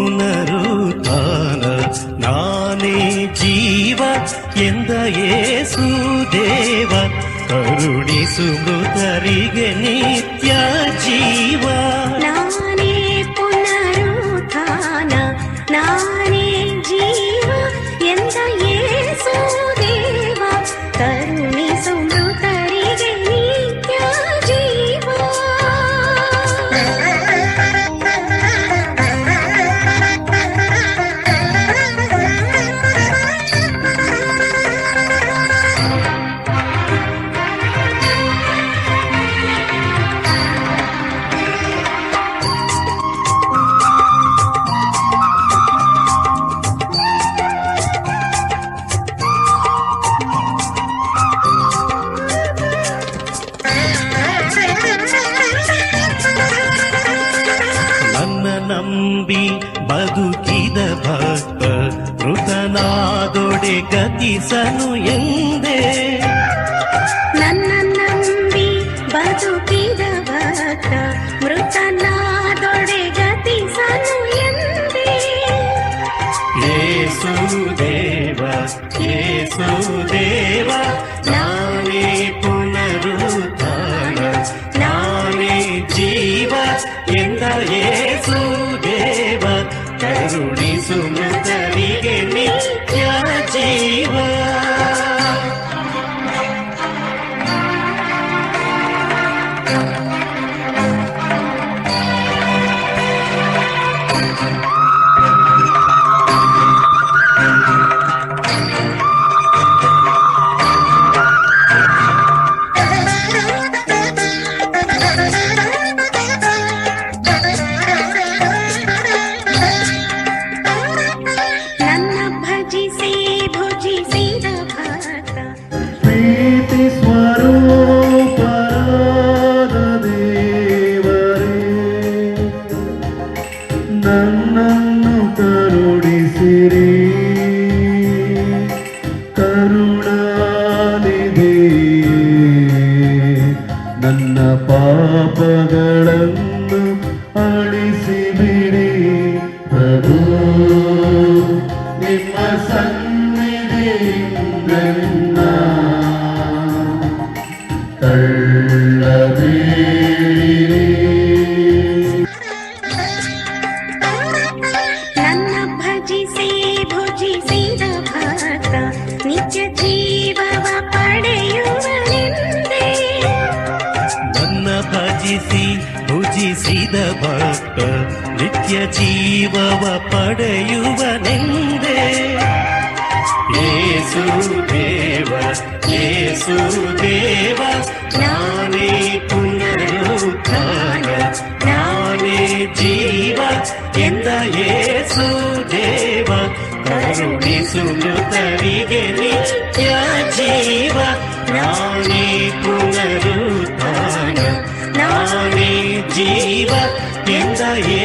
ಪುನರುತ್ಥಾನ ನಾನೇ ಜೀವ ಎಂದ ಯೇಸುದೇವ ಕರುಣಿಸು ಮೃತರಿಗೆ ನಿತ್ಯ ಜೀವ ನಂಬಿ ಬದುಕಿದ ಭಕ್ತ ಮೃತನಾದೊಡೆ ಗತಿಸನು ಎಂದೇ ನನ್ನ ನಂಬಿ ಬದುಕಿದ ಭಕ್ತ ಮೃತನಾದೊಡೆ ಗತಿಸನು ಎಂದೇ ಯೇಸು ದೇವ ಯೇಸು ಕರುಣಾನಿಧಿ ನನ್ನ ಪಾಪಗಳನ್ನು ಅಳಿಸಿಬಿಡಿ ಪ್ರಭು ನಿಮ್ಮ ಸನ್ನಿಧಿಯಿಂದ ತಳ್ಳಬೇಡಿರಿ ನನ್ನ ಭಜಿಸಿ ಭುಜಿಸಿದ ಭಕ್ತ ನಿತ್ಯ ಜೀವವ ಪಡೆಯುವನೆಂದೇ ಯೇಸು ದೇವ ಯೇಸು ದೇವ ನಾನೇ ಪುನರುತ್ಥಾನ ನಾನೇ ಜೀವ ಎಂದ ಯೇಸು ದೇವ ನುಡಿಸುತ್ತರಿಗೆ ನಿತ್ಯ ಜೀವ ನಾನೇ ಪುನರುತ್ಥಾನ ನಾನೇ ಜೀವ ಎಂದ ಏ